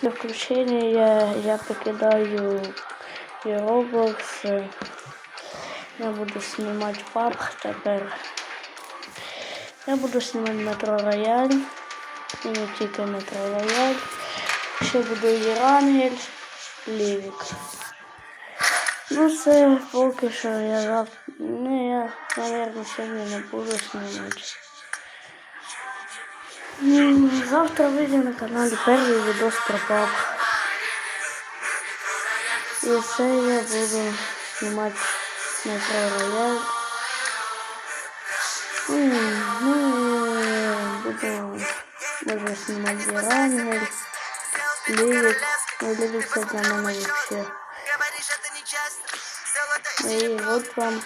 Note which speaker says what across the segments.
Speaker 1: Для включения я, я покидаю Roblox. Я буду снимать паб теперь. Я буду снимать метро рояль. І не тільки метро рояль. Ще буду Єрангель, Лівік. Ну це поки що я завтра. Ну я, наверное, сьогодні не буду знімати. Ну, Завтра вийде на каналі перший відос про паб. І це я буду знімати метро рояль. М, Ну, і буду може знімати Єрангель, Лівік. Ну, Лівік це для мене вообще. И вот вам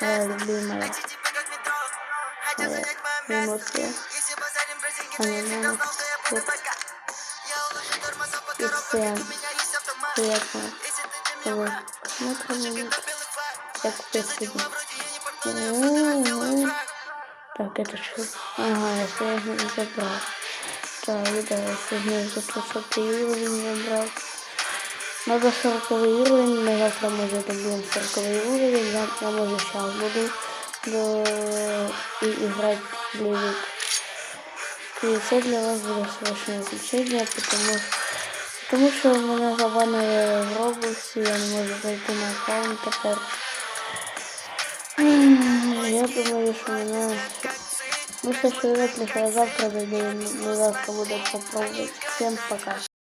Speaker 1: моя любимая эмоция. Аниме. Вот. И всем приятного просмотра мне. Как песня. Так, это что? Ага, я сегодня не забрал. Так, да, я сегодня за 300 уровень набрал. Надо 40 уровень, мы завтра може добьем 40 уровень, я, я може сейчас буду до... и играть в Левик. И це для вас буде срочне включення, потому, потому що мене забанили в Роблоксі, я не можу зайти на аккаунт тепер. М, Я думаю, що мене... Ну, що я завтра зайду, не завтра буду попробувати. Всем пока.